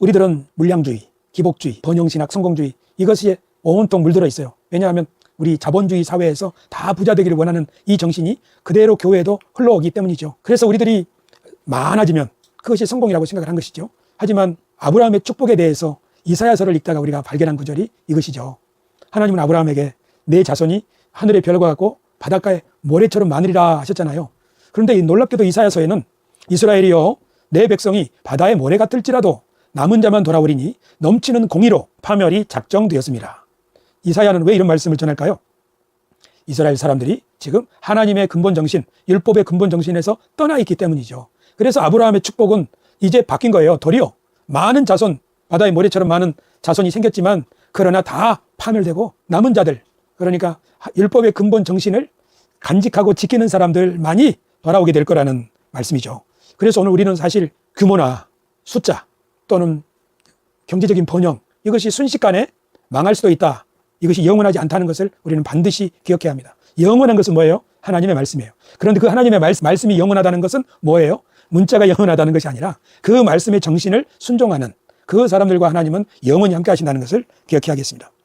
우리들은 물량주의, 기복주의, 번영신학, 성공주의 이것이 온통 물들어 있어요. 왜냐하면 우리 자본주의 사회에서 다 부자 되기를 원하는 이 정신이 그대로 교회에도 흘러오기 때문이죠. 그래서 우리들이 많아지면 그것이 성공이라고 생각을 한 것이죠. 하지만 아브라함의 축복에 대해서 이사야서를 읽다가 우리가 발견한 구절이 이것이죠. 하나님은 아브라함에게 내 자손이 하늘의 별과 같고 바닷가의 모래처럼 많으리라 하셨잖아요. 그런데 이 놀랍게도 이사야서에는 이스라엘이여 내 백성이 바다의 모래 같을지라도 남은 자만 돌아오리니 넘치는 공의로 파멸이 작정되었습니다. 이사야는 왜 이런 말씀을 전할까요? 이스라엘 사람들이 지금 하나님의 근본 정신, 율법의 근본 정신에서 떠나 있기 때문이죠. 그래서 아브라함의 축복은 이제 바뀐 거예요. 도리어 많은 자손, 바다의 모래처럼 많은 자손이 생겼지만 그러나 다 파멸되고 남은 자들, 그러니까 율법의 근본 정신을 간직하고 지키는 사람들만이 돌아오게 될 거라는 말씀이죠. 그래서 오늘 우리는 사실 규모나 숫자 또는 경제적인 번영 이것이 순식간에 망할 수도 있다. 이것이 영원하지 않다는 것을 우리는 반드시 기억해야 합니다. 영원한 것은 뭐예요? 하나님의 말씀이에요. 그런데 그 하나님의 말, 말씀이 영원하다는 것은 뭐예요? 문자가 영원하다는 것이 아니라 그 말씀의 정신을 순종하는 그 사람들과 하나님은 영원히 함께 하신다는 것을 기억해야겠습니다.